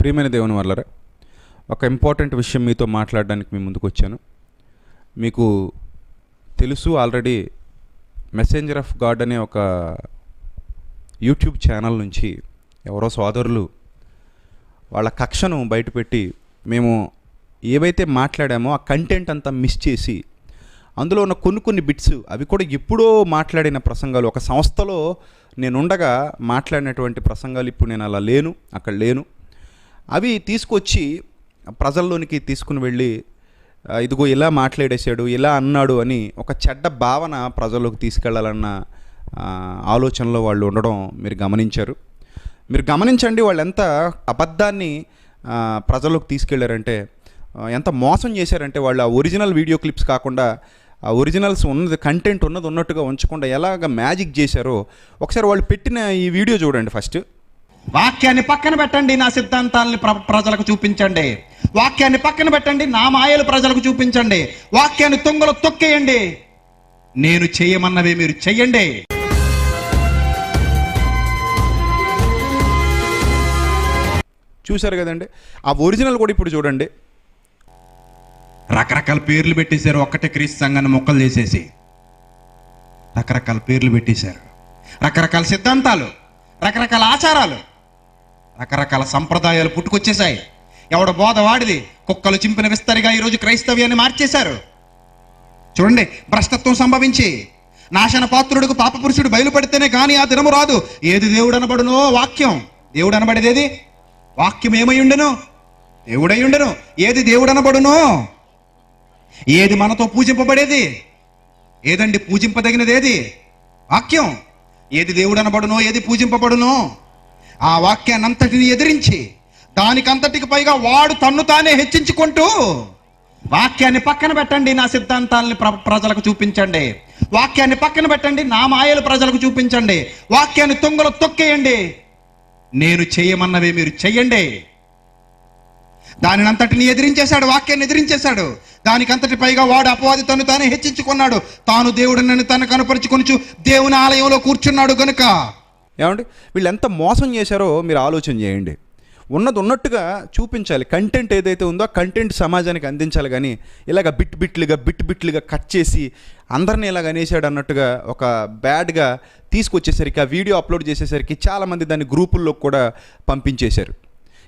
ప్రియమైన దేవుని వల్లరా ఒక ఇంపార్టెంట్ విషయం మీతో మాట్లాడడానికి మీ ముందుకు వచ్చాను. మీకు తెలుసు ఆల్రెడీ మెసెంజర్ ఆఫ్ గాడ్ అనే ఒక యూట్యూబ్ ఛానల్ నుంచి ఎవరో సోదరులు వాళ్ళ కక్షను బయటపెట్టి మేము ఏవైతే మాట్లాడామో ఆ కంటెంట్ అంతా మిస్ చేసి అందులో ఉన్న కొన్ని కొన్ని బిట్స్ అవి కూడా ఎప్పుడో మాట్లాడిన ప్రసంగాలు ఒక సంస్థలో నేను ఉండగా మాట్లాడినటువంటి ప్రసంగాలు ఇప్పుడు నేను అలా లేను అక్కడ లేను. అవి తీసుకొచ్చి ప్రజల్లోనికి తీసుకుని వెళ్ళి ఇదిగో ఇలా మాట్లాడేశాడు ఇలా అన్నాడు అని ఒక చెడ్డ భావన ప్రజల్లోకి తీసుకెళ్ళాలన్న ఆలోచనలో వాళ్ళు ఉండడం మీరు గమనించారు. మీరు గమనించండి వాళ్ళు ఎంత అబద్ధాన్ని ప్రజల్లోకి తీసుకెళ్ళారంటే ఎంత మోసం చేశారంటే వాళ్ళు ఆ ఒరిజినల్ వీడియో క్లిప్స్ కాకుండా ఆ ఒరిజినల్స్ ఉన్నది కంటెంట్ ఉన్నది ఉన్నట్టుగా ఉంచకుండా ఎలాగ మ్యాజిక్ చేశారో ఒకసారి వాళ్ళు పెట్టిన ఈ వీడియో చూడండి ఫస్ట్. వాక్యాన్ని పక్కన పెట్టండి నా సిద్ధాంతాలని ప్ర- ప్రజలకు చూపించండి. వాక్యాన్ని పక్కన పెట్టండి నా మాయలు ప్రజలకు చూపించండి. వాక్యాన్ని తుంగలు తొక్కేయండి. నేను చేయమన్నవి మీరు చెయ్యండి. చూశారు కదండి? ఆ ఒరిజినల్ కూడా ఇప్పుడు చూడండి. రకరకాల పేర్లు పెట్టేశారు. ఒక్కటే క్రీస్తు సంఘాన్ని మొక్కలు చేసేసి. రకరకాల పేర్లు పెట్టేశారు. రకరకాల సిద్ధాంతాలు రకరకాల ఆచారాలు. రకరకాల సంప్రదాయాలు పుట్టుకొచ్చేసాయి ఎవడ బోధ వాడిది కుక్కలు చింపిన విస్తరిగా ఈరోజు క్రైస్తవ్యాన్ని మార్చేశారు. చూడండి భ్రష్టత్వం సంభవించి నాశన పాత్రుడికి పాపపురుషుడు బయలుపడితేనే కానీ ఆ దినము రాదు. ఏది దేవుడు అనబడునో వాక్యం. దేవుడు అనబడేది వాక్యం ఏమై ఉండెను దేవుడై ఉండెను ఏది దేవుడు అనబడునో ఏది మనతో పూజింపబడేది? ఏదండి పూజింపదగినదేది? వాక్యం. ఏది దేవుడు అనబడునో ఏది పూజింపబడునో? ఆ వాక్యాన్ని అంతటిని ఎదిరించి దానికంతటికి పైగా వాడు తన్ను తానే హెచ్చించుకుంటూ వాక్యాన్ని పక్కన పెట్టండి నా సిద్ధాంతాలని ప్ర- ప్రజలకు చూపించండి. వాక్యాన్ని పక్కన పెట్టండి నా మాయలు ప్రజలకు చూపించండి. వాక్యాన్ని తుంగలో తొక్కేయండి. నేను చేయమన్నవే మీరు చెయ్యండి. దానిని అంతటిని ఎదిరించేశాడు వాక్యాన్ని ఎదిరించేశాడు. దానికంతటి పైగా వాడు అపవాది తను తానే హెచ్చించుకున్నాడు. తాను దేవుడు నన్ను తను కనపరుచుకొనిచు దేవుని ఆలయంలో కూర్చున్నాడు గనుక ఏమండి? వీళ్ళు ఎంత మోసం చేశారో మీరు ఆలోచన చేయండి. ఉన్నది ఉన్నట్టుగా చూపించాలి. కంటెంట్ ఏదైతే ఉందో ఆ కంటెంట్ సమాజానికి అందించాలి కానీ ఇలాగ బిట్ బిట్లుగా బిట్ బిట్లుగా కట్ చేసి అందరిని ఇలాగ అనేసాడు అన్నట్టుగా ఒక బ్యాడ్గా తీసుకొచ్చేసరికి ఆ వీడియో అప్లోడ్ చేసేసరికి చాలామంది దాన్ని గ్రూపుల్లో కూడా పంపించేశారు.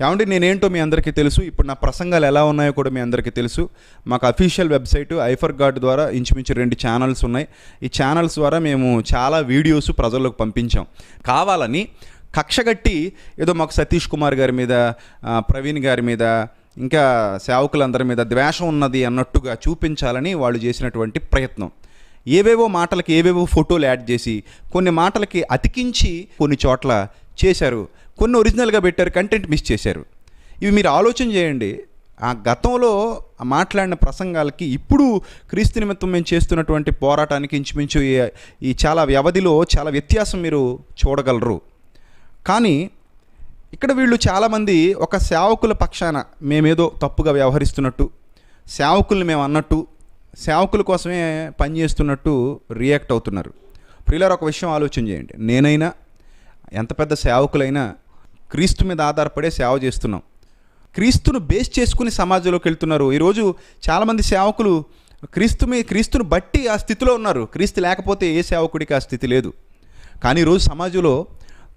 ఏమంటే నేనేంటో మీ అందరికీ తెలుసు. ఇప్పుడు నా ప్రసంగాలు ఎలా ఉన్నాయో కూడా మీ అందరికీ తెలుసు. మాకు అఫీషియల్ వెబ్సైట్ ఐఫర్ గార్డ్ ద్వారా ఇంచుమించు రెండు ఛానల్స్ ఉన్నాయి. ఈ ఛానల్స్ ద్వారా మేము చాలా వీడియోస్ ప్రజల్లోకి పంపించాం. కావాలని కక్షగట్టి ఏదో మాకు సతీష్ కుమార్ గారి మీద ప్రవీణ్ గారి మీద ఇంకా సేవకులందరి మీద ద్వేషం ఉన్నది అన్నట్టుగా చూపించాలని వాళ్ళు చేసినటువంటి ప్రయత్నం. ఏవేవో మాటలకి ఏవేవో ఫోటోలు యాడ్ చేసి కొన్ని మాటలకి అతికించి కొన్ని చోట్ల చేశారు. కొన్ని ఒరిజినల్గా పెట్టారు కంటెంట్ మిస్ చేశారు. ఇవి మీరు ఆలోచన చేయండి. ఆ గతంలో మాట్లాడిన ప్రసంగాలకి ఇప్పుడు క్రీస్తు నిమిత్తం మేము చేస్తున్నటువంటి పోరాటానికి ఇంచుమించు ఈ చాలా వ్యవధిలో చాలా వ్యత్యాసం మీరు చూడగలరు. కానీ ఇక్కడ వీళ్ళు చాలామంది ఒక సేవకుల పక్షాన మేమేదో తప్పుగా వ్యవహరిస్తున్నట్టు సేవకుల్ని మేము అన్నట్టు సేవకుల కోసమే పనిచేస్తున్నట్టు రియాక్ట్ అవుతున్నారు. ప్రియులారు ఒక విషయం ఆలోచన చేయండి. నేనైనా ఎంత పెద్ద సేవకులైనా క్రీస్తు మీద ఆధారపడే సేవ చేస్తున్నాం. క్రీస్తును బేస్ చేసుకుని సమాజంలోకి వెళ్తున్నారు. ఈరోజు చాలామంది సేవకులు క్రీస్తు మీ క్రీస్తును బట్టి ఆ స్థితిలో ఉన్నారు. క్రీస్తు లేకపోతే ఏ సేవకుడికి ఆ స్థితి లేదు. కానీ ఈరోజు సమాజంలో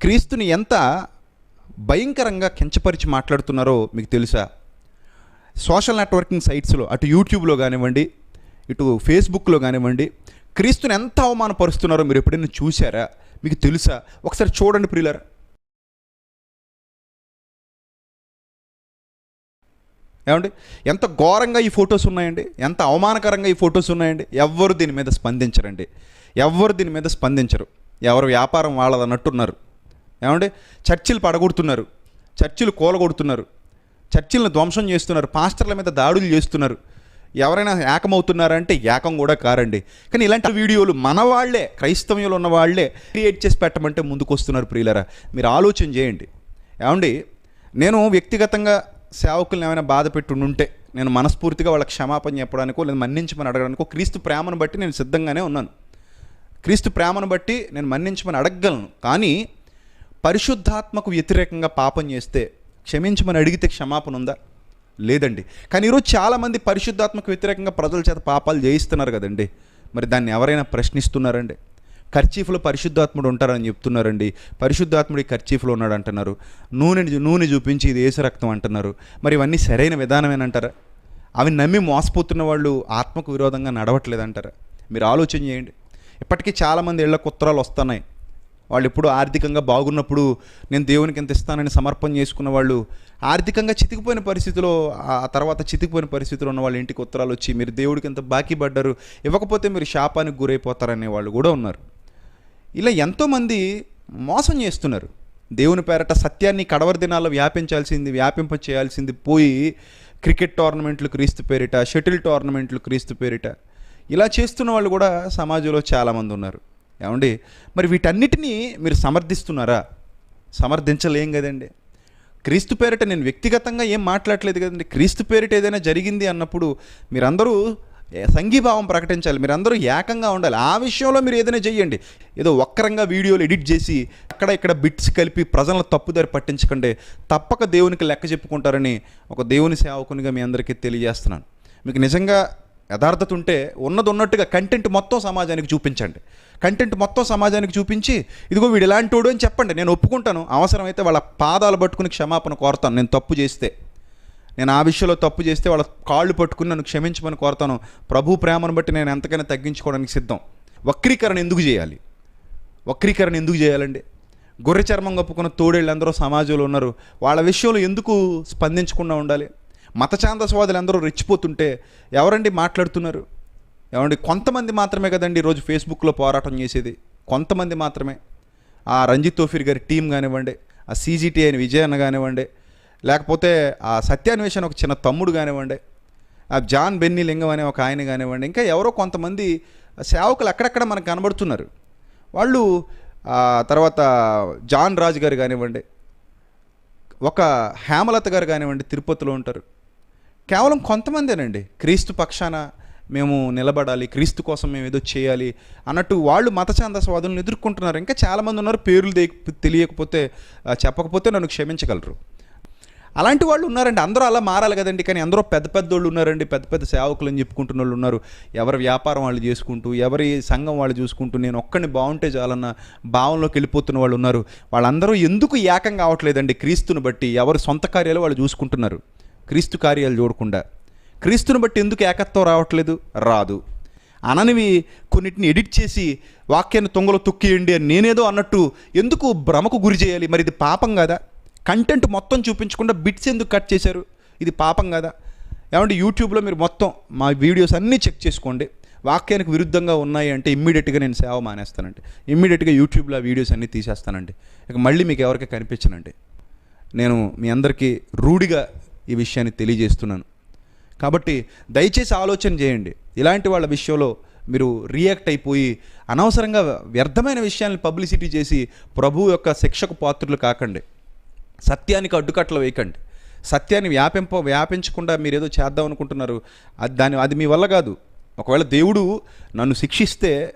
క్రీస్తుని ఎంత భయంకరంగా కించపరిచి మాట్లాడుతున్నారో మీకు తెలుసా? సోషల్ నెట్వర్కింగ్ సైట్స్లో అటు యూట్యూబ్లో కానివ్వండి ఇటు ఫేస్బుక్లో కానివ్వండి క్రీస్తుని ఎంత అవమానపరుస్తున్నారో మీరు ఎప్పుడైనా చూసారా మీకు తెలుసా? ఒకసారి చూడండి ప్రియులరా. ఏమండి? ఎంత ఘోరంగా ఈ ఫొటోస్ ఉన్నాయండి? ఎంత అవమానకరంగా ఈ ఫొటోస్ ఉన్నాయండి? ఎవ్వరు దీని మీద స్పందించరండి. ఎవ్వరు దీని మీద స్పందించరు. ఎవరు వ్యాపారం వాళ్ళదన్నట్టున్నారు. ఏమండి? చర్చిలు పడగొడుతున్నారు. చర్చిలు కూలగొడుతున్నారు. చర్చిలను ధ్వంసం చేస్తున్నారు. పాస్టర్ల మీద దాడులు చేస్తున్నారు. ఎవరైనా ఏకమవుతున్నారంటే ఏకం కూడా కారండి. కానీ ఇలాంటి వీడియోలు మన వాళ్ళే క్రైస్తవ్యంలో ఉన్న వాళ్ళే క్రియేట్ చేసి పెట్టమంటే ముందుకు వస్తున్నారు ప్రియులరా. మీరు ఆలోచన చేయండి. ఏమండి? నేను వ్యక్తిగతంగా సేవకులను ఏమైనా బాధ పెట్టి ఉంటే నేను మనస్ఫూర్తిగా వాళ్ళకి క్షమాపణ చెప్పడానికో లేదా మన్నించమని అడగడానికో క్రీస్తు ప్రేమను బట్టి నేను సిద్ధంగానే ఉన్నాను. క్రీస్తు ప్రేమను బట్టి నేను మన్నించమని అడగగలను. కానీ పరిశుద్ధాత్మకు వ్యతిరేకంగా పాపం చేస్తే క్షమించమని అడిగితే క్షమాపణ ఉందా? లేదండి. కానీ ఈరోజు చాలామంది పరిశుద్ధాత్మకు వ్యతిరేకంగా ప్రజల చేత పాపాలు చేయిస్తున్నారు కదండి. మరి దాన్ని ఎవరైనా ప్రశ్నిస్తున్నారండి? ఖర్చీఫ్లో పరిశుద్ధాత్ముడు ఉంటారని చెప్తున్నారండి. పరిశుద్ధాత్ముడి ఖర్చీఫ్లో ఉన్నాడు అంటున్నారు నూనె నూనె చూపించి ఇది ఏసు రక్తం అంటున్నారు. మరి ఇవన్నీ సరైన విధానమేనంటారా? అవి నమ్మి మోసపోతున్న వాళ్ళు ఆత్మకు విరోధంగా నడవట్లేదంటారా? మీరు ఆలోచన చేయండి. ఇప్పటికీ చాలామంది ఇళ్ళకు ఉత్తరాలు వస్తున్నాయి. వాళ్ళు ఎప్పుడు ఆర్థికంగా బాగున్నప్పుడు నేను దేవునికి ఎంత ఇస్తానని సమర్పణ చేసుకున్న వాళ్ళు ఆర్థికంగా చితికిపోయిన పరిస్థితిలో ఆ తర్వాత చితికిపోయిన పరిస్థితిలో ఉన్న వాళ్ళ ఇంటికి ఉత్తరాలు వచ్చి మీరు దేవుడికి ఎంత బాకీ పడ్డారు? ఇవ్వకపోతే మీరు శాపానికి గురైపోతారనే వాళ్ళు కూడా ఉన్నారు. ఇలా ఎంతోమంది మోసం చేస్తున్నారు. దేవుని పేరట సత్యాన్ని కడవర దినాల్లో వ్యాపించాల్సింది వ్యాపింప చేయాల్సింది పోయి క్రికెట్ టోర్నమెంట్లు క్రీస్తు పేరిట షటిల్ టోర్నమెంట్లు క్రీస్తు పేరిట ఇలా చేస్తున్న వాళ్ళు కూడా సమాజంలో చాలామంది ఉన్నారు. ఏమండి? మరి వీటన్నిటినీ మీరు సమర్థిస్తున్నారా? సమర్థించలేం కదండి. క్రీస్తు పేరిట నేను వ్యక్తిగతంగా ఏం మాట్లాడలేదు కదండి. క్రీస్తు పేరిట ఏదైనా జరిగింది అన్నప్పుడు మీరందరూ సంఘీభావం ప్రకటించాలి. మీరందరూ ఏకంగా ఉండాలి. ఆ విషయంలో మీరు ఏదైనా చెయ్యండి. ఏదో వక్రంగా వీడియోలు ఎడిట్ చేసి అక్కడ ఇక్కడ బిట్స్ కలిపి ప్రజలను తప్పుదారి పట్టించకండి. తప్పక దేవునికి లెక్క చెప్పుకుంటారని ఒక దేవుని సేవకునిగా మీ అందరికీ తెలియజేస్తున్నాను. మీకు నిజంగా యథార్థత ఉంటే ఉన్నది ఉన్నట్టుగా కంటెంట్ మొత్తం సమాజానికి చూపించండి. కంటెంట్ మొత్తం సమాజానికి చూపించి ఇదిగో వీడు ఇలాంటోడు అని చెప్పండి. నేను ఒప్పుకుంటాను. అవసరమైతే వాళ్ళ పాదాలు పట్టుకుని క్షమాపణ కోరుతాను. నేను తప్పు చేస్తే. నేను ఆ విషయంలో తప్పు చేస్తే వాళ్ళ కాళ్ళు పట్టుకుని నన్ను క్షమించమని కోరుతాను. ప్రభు ప్రేమను బట్టి నేను ఎంతకైనా తగ్గించుకోవడానికి సిద్ధం. వక్రీకరణ ఎందుకు చేయాలి? వక్రీకరణ ఎందుకు చేయాలండి? గొర్రె చర్మం కప్పుకున్న తోడేళ్ళు అందరూ సమాజంలో ఉన్నారు. వాళ్ళ విషయంలో ఎందుకు స్పందించకుండా ఉండాలి? మత ఛాందస్వాదులు అందరూ రెచ్చిపోతుంటే ఎవరండి మాట్లాడుతున్నారు? ఏమండి కొంతమంది మాత్రమే కదండి ఈరోజు ఫేస్బుక్లో పోరాటం చేసేది. కొంతమంది మాత్రమే. ఆ రంజిత్ తోఫీర్ గారి టీం కానివ్వండి ఆ సీజీటీ అయిన విజయన్న కానివ్వండి లేకపోతే ఆ సత్యాన్వేషణ ఒక చిన్న తమ్ముడు కానివ్వండి ఆ జాన్ బెన్నీ లింగం అనే ఒక ఆయన కానివ్వండి ఇంకా ఎవరో కొంతమంది సేవకులు అక్కడక్కడ మనకు కనబడుతున్నారు. వాళ్ళు తర్వాత జాన్ రాజు గారు కానివ్వండి ఒక హేమలత గారు కానివ్వండి తిరుపతిలో ఉంటారు. కేవలం కొంతమందేనండి. క్రీస్తు పక్షాన మేము నిలబడాలి క్రీస్తు కోసం మేము ఏదో చేయాలి అన్నట్టు వాళ్ళు మత ఛాందస్వాదులను ఎదుర్కొంటున్నారు. ఇంకా చాలామంది ఉన్నారు పేర్లు తెలియకపోతే చెప్పకపోతే నన్ను క్షమించగలరు. అలాంటి వాళ్ళు ఉన్నారండి. అందరూ అలా మారాలి కదండి. కానీ అందరూ పెద్ద పెద్ద వాళ్ళు ఉన్నారండి. పెద్ద పెద్ద సేవకులు అని చెప్పుకుంటున్న వాళ్ళు ఉన్నారు. ఎవరి వ్యాపారం వాళ్ళు చేసుకుంటూ ఎవరి సంఘం వాళ్ళు చూసుకుంటూ నేను ఒక్కడిని బాగుంటే చాలన్న భావంలోకి వెళ్ళిపోతున్న వాళ్ళు ఉన్నారు. వాళ్ళందరూ ఎందుకు ఏకం కావట్లేదండి క్రీస్తుని బట్టి? ఎవరి సొంత కార్యాలు వాళ్ళు చూసుకుంటున్నారు. క్రీస్తు కార్యాలు చూడకుండా. క్రీస్తుని బట్టి ఎందుకు ఏకత్వం రావట్లేదు? రాదు. అననివి కొన్నిటిని ఎడిట్ చేసి వాక్యాన్ని తొంగలో తొక్కియండి అని నేనేదో అన్నట్టు ఎందుకు భ్రమకు గురి చేయాలి? మరి ఇది పాపం కదా? కంటెంట్ మొత్తం చూపించకుండా బిట్స్ ఎందుకు కట్ చేశారు? ఇది పాపం కదా? ఏమంటే యూట్యూబ్లో మీరు మొత్తం మా వీడియోస్ అన్నీ చెక్ చేసుకోండి. వాక్యానికి విరుద్ధంగా ఉన్నాయి అంటే ఇమ్మీడియట్గా నేను సేవ మానేస్తానండి. ఇమ్మీడియట్గా యూట్యూబ్లో ఆ వీడియోస్ అన్నీ తీసేస్తానండి. ఇక మళ్ళీ మీకు ఎవరికి కనిపించనండి. నేను మీ అందరికీ రూఢిగా ఈ విషయాన్ని తెలియజేస్తున్నాను. కాబట్టి దయచేసి ఆలోచన చేయండి. ఇలాంటి వాళ్ళ విషయంలో మీరు రియాక్ట్ అయిపోయి అనవసరంగా వ్యర్థమైన విషయాన్ని పబ్లిసిటీ చేసి ప్రభు యొక్క శిక్షకు పాత్రలు కాకండి. సత్యానికి అడ్డుకట్టలు వేయకండి. సత్యాన్ని వ్యాపింప వ్యాపించకుండా మీరు ఏదో చేద్దాం అనుకుంటున్నారు అది దాని అది మీ వల్ల కాదు. ఒకవేళ దేవుడు నన్ను శిక్షిస్తే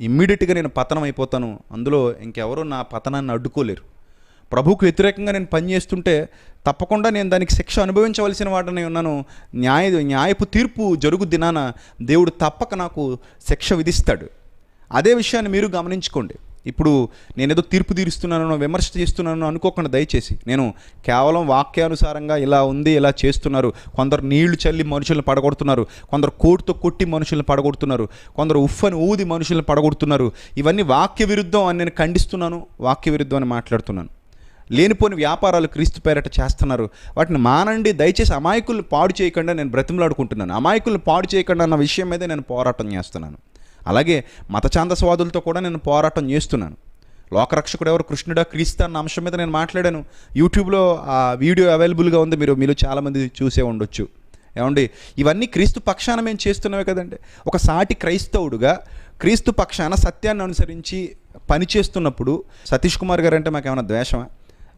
ఇమ్మీడియట్గా నేను పతనం అయిపోతాను. అందులో ఇంకెవరూ నా పతనాన్ని అడ్డుకోలేరు. ప్రభుకు వ్యతిరేకంగా నేను పనిచేస్తుంటే తప్పకుండా నేను దానికి శిక్ష అనుభవించవలసిన వాడని ఉన్నాను. న్యాయ న్యాయపు తీర్పు జరుగు దినాన దేవుడు తప్పక నాకు శిక్ష విధిస్తాడు. అదే విషయాన్ని మీరు గమనించుకోండి. ఇప్పుడు నేనేదో తీర్పు తీరుస్తున్నానో విమర్శ చేస్తున్నానో అనుకోకుండా దయచేసి నేను కేవలం వాక్యానుసారంగా ఇలా ఉంది ఇలా చేస్తున్నారు. కొందరు నీళ్ళు చల్లి మనుషులను పడగొడుతున్నారు. కొందరు కోటుతో కొట్టి మనుషులను పడగొడుతున్నారు. కొందరు ఉఫ్ఫని ఊది మనుషులను పడగొడుతున్నారు. ఇవన్నీ వాక్య విరుద్ధం అని నేను ఖండిస్తున్నాను. వాక్య విరుద్ధం అని మాట్లాడుతున్నాను. లేనిపోని వ్యాపారాలు క్రీస్తు పేరట చేస్తున్నారు. వాటిని మానండి దయచేసి అమాయకులు పాడు చేయకుండా నేను బ్రతిమలాడుకుంటున్నాను. అమాయకులు పాడు చేయకుండా అన్న విషయం మీద నేను పోరాటం చేస్తున్నాను. అలాగే మత ఛాందస్వాదులతో కూడా నేను పోరాటం చేస్తున్నాను. లోకరక్షకుడు ఎవరు? కృష్ణుడా క్రీస్తు అన్న అంశం మీద నేను మాట్లాడాను. యూట్యూబ్లో ఆ వీడియో అవైలబుల్గా ఉంది. మీరు మీరు చాలామంది చూసే ఉండొచ్చు. ఏమండి? ఇవన్నీ క్రీస్తు పక్షాన మేము చేస్తున్నామే కదండి. ఒక సాటి క్రైస్తవుడుగా క్రీస్తు పక్షాన సత్యాన్ని అనుసరించి పని చేస్తున్నప్పుడు సతీష్ కుమార్ గారు అంటే మాకేమైనా ద్వేషమా?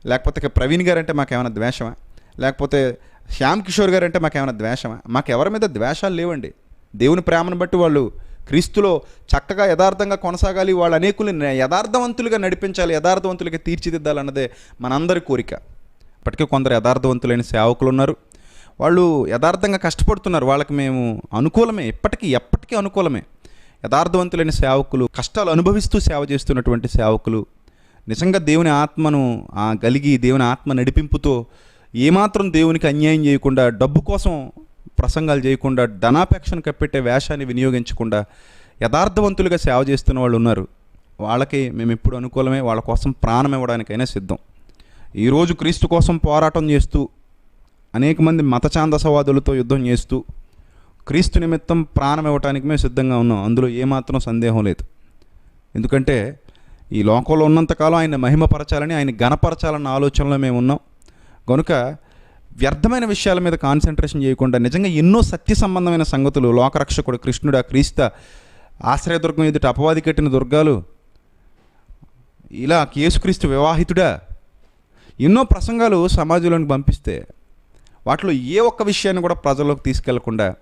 లేకపోతే ప్రవీణ్ గారు అంటే మాకేమైనా ద్వేషమా? లేకపోతే శ్యామ్ కిషోర్ గారు అంటే మాకేమైనా ద్వేషమా? మాకు ఎవరి మీద ద్వేషాలు లేవండి. దేవుని ప్రేమను బట్టి వాళ్ళు క్రీస్తులో చక్కగా యథార్థంగా కొనసాగాలి వాళ్ళు అనేకుల్ని యథార్థవంతులుగా నడిపించాలి యథార్థవంతులుగా తీర్చిదిద్దాలన్నదే మనందరి కోరిక. ఇప్పటికే కొందరు యథార్థవంతులైన సేవకులు ఉన్నారు వాళ్ళు యథార్థంగా కష్టపడుతున్నారు. వాళ్ళకి మేము అనుకూలమే ఇప్పటికీ ఎప్పటికీ అనుకూలమే. యథార్థవంతులైన సేవకులు కష్టాలు అనుభవిస్తూ సేవ చేస్తున్నటువంటి సేవకులు నిజంగా దేవుని ఆత్మను ఆ గలిగి దేవుని ఆత్మ నడిపింపుతో ఏమాత్రం దేవునికి అన్యాయం చేయకుండా డబ్బు కోసం ప్రసంగాలు చేయకుండా ధనాపేక్షను కప్పెట్టే వేషాన్ని వినియోగించకుండా యథార్థవంతులుగా సేవ చేస్తున్న వాళ్ళు ఉన్నారు. వాళ్ళకి మేము ఎప్పుడు అనుకూలమే వాళ్ళ కోసం ప్రాణం ఇవ్వడానికైనా సిద్ధం. ఈరోజు క్రీస్తు కోసం పోరాటం చేస్తూ అనేక మంది మతచాందసవాదులతో యుద్ధం చేస్తూ క్రీస్తు నిమిత్తం ప్రాణం ఇవ్వటానికి మేము సిద్ధంగా ఉన్నాం. అందులో ఏమాత్రం సందేహం లేదు. ఎందుకంటే ఈ లోకంలో ఉన్నంతకాలం ఆయన మహిమపరచాలని ఆయన గణపరచాలన్న ఆలోచనలో మేము ఉన్నాం. కనుక వ్యర్థమైన విషయాల మీద కాన్సన్ట్రేషన్ చేయకుండా నిజంగా ఎన్నో సత్య సంబంధమైన సంగతులు లోకరక్షకుడు కృష్ణుడు ఆ క్రీస్త ఆశ్రయదుర్గం ఎదుట అపవాది కట్టిన దుర్గాలు ఇలా యేసుక్రీస్తు వివాహితుడా? ఎన్నో ప్రసంగాలు సమాజంలోనికి పంపిస్తే వాటిలో ఏ ఒక్క విషయాన్ని కూడా ప్రజల్లోకి తీసుకెళ్ళకుండా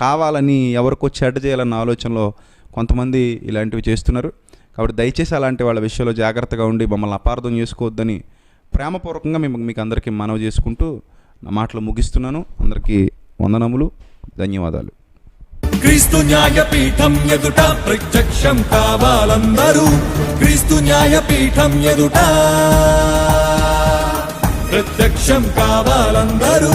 కావాలని ఎవరికో చెడ్డ చేయాలన్న ఆలోచనలో కొంతమంది ఇలాంటివి చేస్తున్నారు. కాబట్టి దయచేసి అలాంటి వాళ్ళ విషయంలో జాగ్రత్తగా ఉండి మమ్మల్ని అపార్థం చేసుకోవద్దని ప్రేమపూర్వకంగా మేము మీకు అందరికీ మనవి చేసుకుంటూ నా మాటలు ముగిస్తున్నాను. అందరికీ వందనములు ధన్యవాదాలు. క్రీస్తు న్యాయపీఠం ఎదుట ప్రత్యక్షం కావాలందరూ. క్రీస్తు న్యాయపీఠం ఎదుట ప్రత్యక్షం కావాలందరూ.